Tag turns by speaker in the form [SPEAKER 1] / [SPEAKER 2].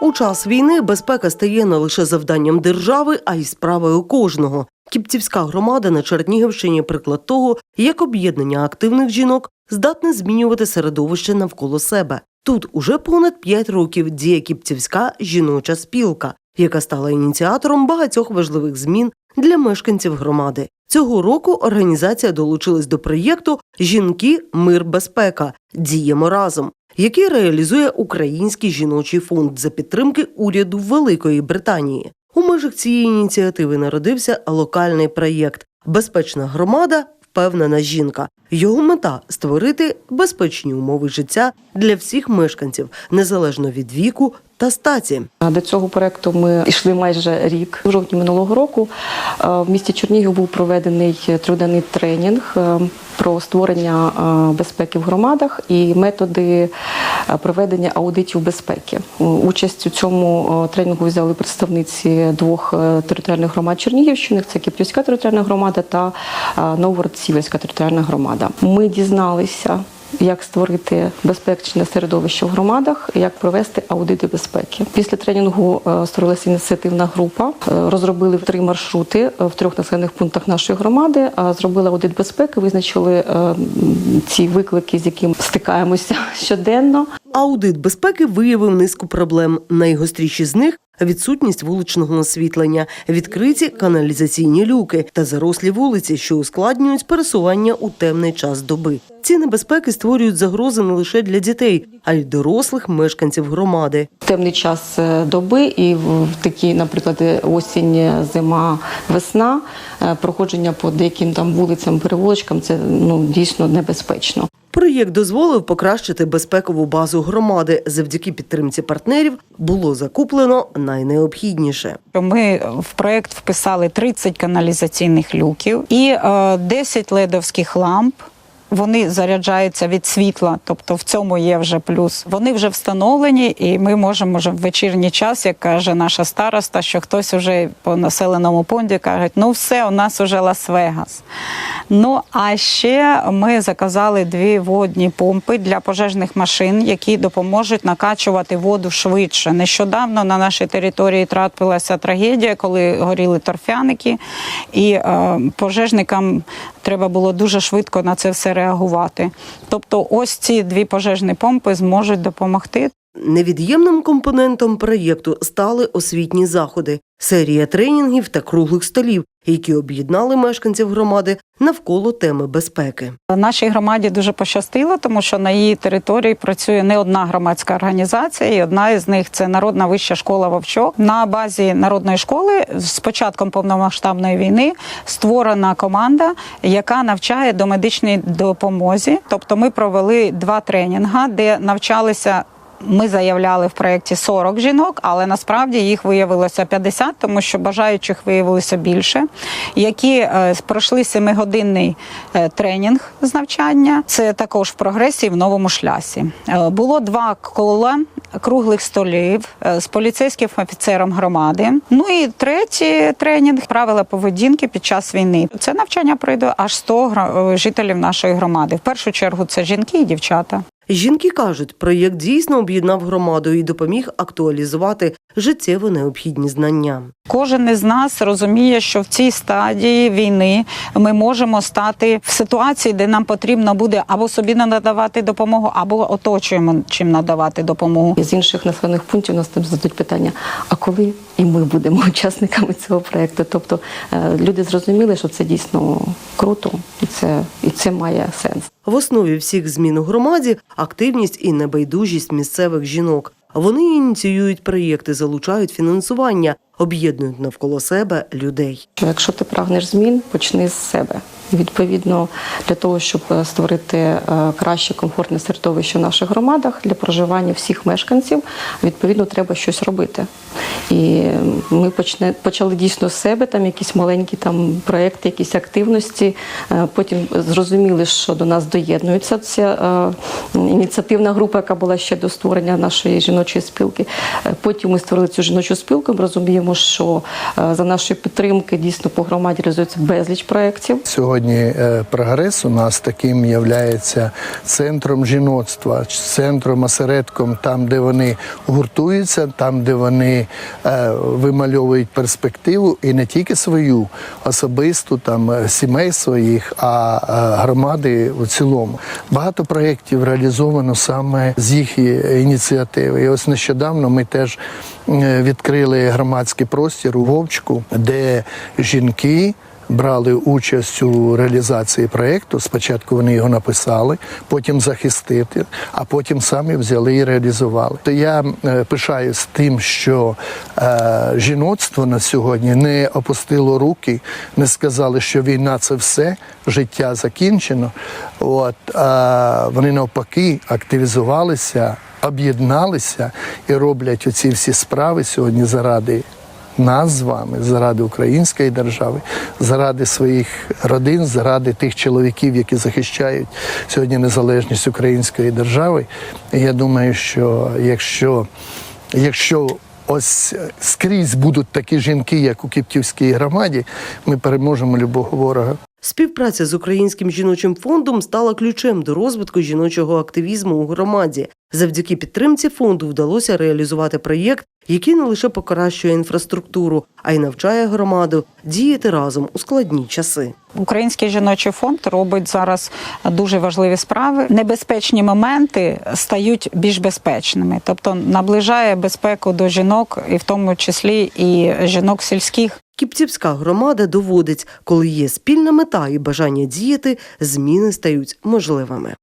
[SPEAKER 1] У час війни безпека стає не лише завданням держави, а й справою кожного. Кіпцівська громада на Чернігівщині приклад того, як об'єднання активних жінок здатне змінювати середовище навколо себе. Тут уже понад п'ять років діє Кіпцівська жіноча спілка, яка стала ініціатором багатьох важливих змін для мешканців громади. Цього року організація долучилась до проєкту Жінки, мир, безпека діємо разом, який реалізує Український жіночий фонд за підтримки уряду Великої Британії. У межах цієї ініціативи народився локальний проєкт Безпечна громада, впевнена жінка. Його мета створити безпечні умови життя для всіх мешканців, незалежно від віку та статі.
[SPEAKER 2] До цього проекту ми йшли майже рік. У жовтні минулого року е, в місті Чернігів був проведений триденний тренінг е, про створення е, безпеки в громадах і методи проведення аудитів безпеки. Участь у цьому тренінгу взяли представниці двох територіальних громад Чернігівщини: це Киптівська територіальна громада та е, територіальна громада. Ми дізналися як створити безпечне середовище в громадах, як провести аудити безпеки. Після тренінгу е, створилася ініціативна група, е, розробили три маршрути е, в трьох населених пунктах нашої громади. Зробили аудит безпеки, визначили ці виклики, з якими стикаємося щоденно.
[SPEAKER 1] Аудит безпеки виявив низку проблем. Найгостріші з них відсутність вуличного освітлення, відкриті каналізаційні люки та зарослі вулиці, що ускладнюють пересування у темний час доби. Ці небезпеки створюють загрози не лише для дітей, а й дорослих мешканців громади.
[SPEAKER 2] темний час е, доби і в такі, наприклад, е, осінь, зима, весна, е, проходження по деяким там вулицям, перевулочкам це ну дійсно небезпечно.
[SPEAKER 1] Проєкт дозволив покращити безпекову базу громади. Завдяки підтримці партнерів було закуплено найнеобхідніше.
[SPEAKER 3] Ми в проект вписали 30 каналізаційних люків і е, 10 ледовських ламп. Вони заряджаються від світла, тобто в цьому є вже плюс. Вони вже встановлені, і ми можемо вже в вечірній час, як каже наша староста, що хтось вже по населеному пункті каже, ну все, у нас вже Лас-Вегас. Ну а ще ми заказали дві водні помпи для пожежних машин, які допоможуть накачувати воду швидше. Нещодавно на нашій території трапилася трагедія, коли горіли торфяники, і е, пожежникам треба було дуже швидко на це все реагувати. Тобто, ось ці дві пожежні помпи зможуть допомогти.
[SPEAKER 1] Невід'ємним компонентом проєкту стали освітні заходи, серія тренінгів та круглих столів, які об'єднали мешканців громади навколо теми безпеки.
[SPEAKER 3] Нашій громаді дуже пощастило, тому що на її території працює не одна громадська організація, і одна із них це народна вища школа Вовчок. На базі народної школи з початком повномасштабної війни створена команда, яка навчає до медичної допомозі. Тобто, ми провели два тренінга, де навчалися. Ми заявляли в проєкті 40 жінок, але насправді їх виявилося 50, тому що бажаючих виявилося більше, які е, пройшли семигодинний е, тренінг з навчання. Це також в прогресії в новому шлясі. Е, було два кола круглих столів з поліцейським офіцером громади. Ну і третій тренінг правила поведінки під час війни. Це навчання пройде аж 100 е, жителів нашої громади. В першу чергу це жінки і дівчата.
[SPEAKER 1] Жінки кажуть, проєкт дійсно об'єднав громаду і допоміг актуалізувати життєво необхідні знання.
[SPEAKER 3] Кожен із нас розуміє, що в цій стадії війни ми можемо стати в ситуації, де нам потрібно буде або собі надавати допомогу, або оточуємо чим надавати допомогу.
[SPEAKER 2] З інших населених пунктів нас там зададуть питання: а коли і ми будемо учасниками цього проекту? Тобто е, люди зрозуміли, що це дійсно круто, і це і це має сенс.
[SPEAKER 1] В основі всіх змін у громаді активність і небайдужість місцевих жінок. Вони ініціюють проєкти, залучають фінансування, об'єднують навколо себе людей.
[SPEAKER 2] Якщо ти прагнеш змін, почни з себе. Відповідно, для того, щоб е, створити е, краще комфортне середовище в наших громадах для проживання всіх мешканців, відповідно, треба щось робити. І ми почне, почали дійсно з себе, там якісь маленькі там проекти, якісь активності. Е, Потім зрозуміли, що до нас доєднується ця ініціативна група, яка була ще до створення нашої жіночої спілки. Потім ми створили цю жіночу спілку. Ми розуміємо, тому що е, за нашої підтримки дійсно по громаді реалізується безліч проєктів.
[SPEAKER 4] Сьогодні е, прогрес у нас таким є центром жіноцтва, центром осередком, там, де вони гуртуються, там, де вони е, вимальовують перспективу і не тільки свою особисту, там сімей своїх, а громади у цілому. Багато проєктів реалізовано саме з їх ініціативи. І ось нещодавно ми теж відкрили громадський простір у Вовчку, де жінки брали участь у реалізації проєкту. Спочатку вони його написали, потім захистити, а потім самі взяли і реалізували. То я е, пишаюсь тим, що е, жіноцтво на сьогодні не опустило руки, не сказали, що війна це все, життя закінчено. От а вони навпаки активізувалися, об'єдналися і роблять оці всі справи сьогодні заради нас з вами, заради української держави, заради своїх родин, заради тих чоловіків, які захищають сьогодні незалежність української держави. І я думаю, що якщо, якщо ось скрізь будуть такі жінки, як у Кіптівській громаді, ми переможемо любого ворога.
[SPEAKER 1] Співпраця з Українським жіночим фондом стала ключем до розвитку жіночого активізму у громаді. Завдяки підтримці фонду вдалося реалізувати проєкт, який не лише покращує інфраструктуру, а й навчає громаду діяти разом у складні часи.
[SPEAKER 3] Український жіночий фонд робить зараз дуже важливі справи. Небезпечні моменти стають більш безпечними, тобто наближає безпеку до жінок, і в тому числі і жінок сільських.
[SPEAKER 1] Кіптівська громада доводить, коли є спільна мета і бажання діяти, зміни стають можливими.